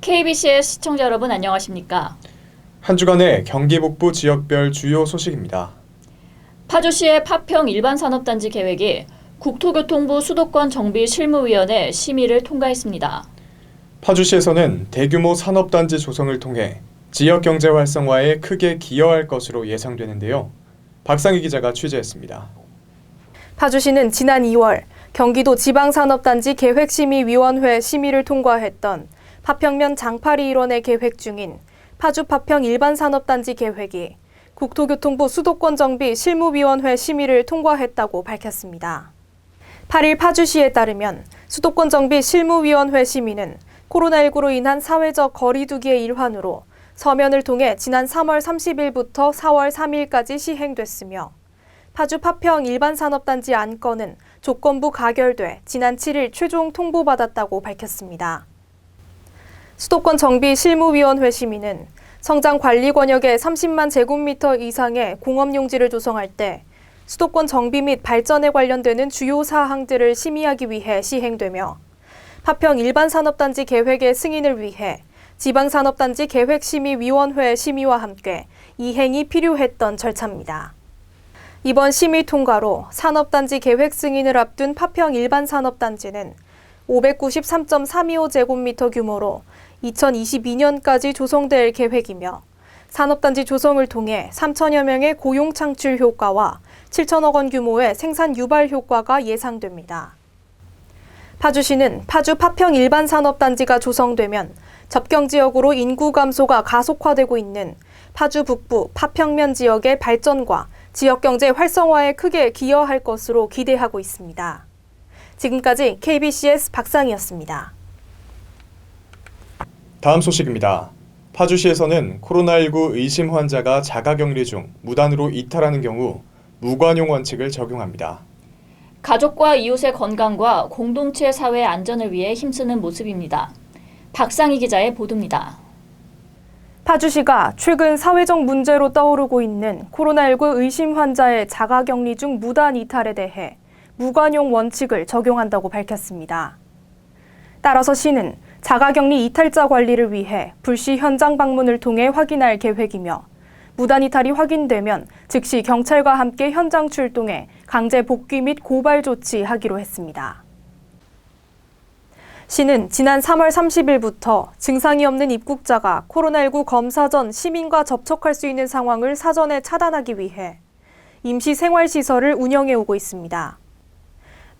KBC의 시청자 여러분 안녕하십니까? 한 주간의 경기 북부 지역별 주요 소식입니다. 파주시의 파평 일반산업단지 계획이 국토교통부 수도권 정비 실무위원회 심의를 통과했습니다. 파주시에서는 대규모 산업단지 조성을 통해 지역 경제 활성화에 크게 기여할 것으로 예상되는데요. 박상희 기자가 취재했습니다. 파주시는 지난 2월 경기도 지방산업단지 계획심의위원회 심의를 통과했던 파평면 장파리 일원의 계획 중인 파주 파평 일반산업단지 계획이 국토교통부 수도권 정비 실무위원회 심의를 통과했다고 밝혔습니다. 8일 파주시에 따르면 수도권 정비 실무위원회 심의는 코로나19로 인한 사회적 거리두기의 일환으로 서면을 통해 지난 3월 30일부터 4월 3일까지 시행됐으며 파주 파평 일반산업단지 안건은 조건부 가결돼 지난 7일 최종 통보받았다고 밝혔습니다. 수도권 정비 실무위원회 심의는 성장 관리 권역의 30만 제곱미터 이상의 공업 용지를 조성할 때 수도권 정비 및 발전에 관련되는 주요 사항들을 심의하기 위해 시행되며 파평 일반산업단지 계획의 승인을 위해 지방산업단지 계획심의위원회 심의와 함께 이행이 필요했던 절차입니다. 이번 심의 통과로 산업단지 계획 승인을 앞둔 파평 일반 산업단지는 593.325제곱미터 규모로 2022년까지 조성될 계획이며 산업단지 조성을 통해 3천여 명의 고용 창출 효과와 7천억 원 규모의 생산 유발 효과가 예상됩니다. 파주시는 파주 파평 일반 산업단지가 조성되면 접경 지역으로 인구 감소가 가속화되고 있는 파주 북부 파평면 지역의 발전과 지역 경제 활성화에 크게 기여할 것으로 기대하고 있습니다. 지금까지 KBCS 박상이었습니다. 다음 소식입니다. 파주시에서는 코로나19 의심 환자가 자가격리 중 무단으로 이탈하는 경우 무관용 원칙을 적용합니다. 가족과 이웃의 건강과 공동체 사회 안전을 위해 힘쓰는 모습입니다. 박상희 기자의 보도입니다. 파주시가 최근 사회적 문제로 떠오르고 있는 코로나19 의심 환자의 자가격리 중 무단 이탈에 대해 무관용 원칙을 적용한다고 밝혔습니다. 따라서 시는 자가격리 이탈자 관리를 위해 불시 현장 방문을 통해 확인할 계획이며 무단 이탈이 확인되면 즉시 경찰과 함께 현장 출동해 강제 복귀 및 고발 조치하기로 했습니다. 시는 지난 3월 30일부터 증상이 없는 입국자가 코로나19 검사 전 시민과 접촉할 수 있는 상황을 사전에 차단하기 위해 임시 생활시설을 운영해 오고 있습니다.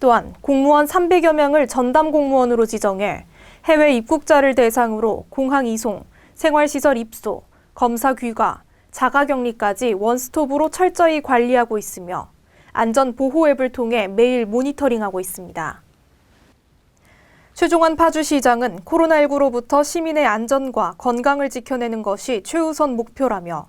또한 공무원 300여 명을 전담 공무원으로 지정해 해외 입국자를 대상으로 공항 이송, 생활시설 입소, 검사 귀가, 자가격리까지 원스톱으로 철저히 관리하고 있으며 안전 보호 앱을 통해 매일 모니터링하고 있습니다. 최종환 파주시장은 코로나19로부터 시민의 안전과 건강을 지켜내는 것이 최우선 목표라며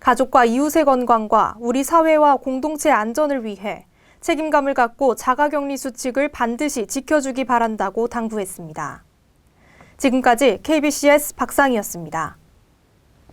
가족과 이웃의 건강과 우리 사회와 공동체 안전을 위해 책임감을 갖고 자가격리 수칙을 반드시 지켜주기 바란다고 당부했습니다. 지금까지 KBCS 박상이었습니다.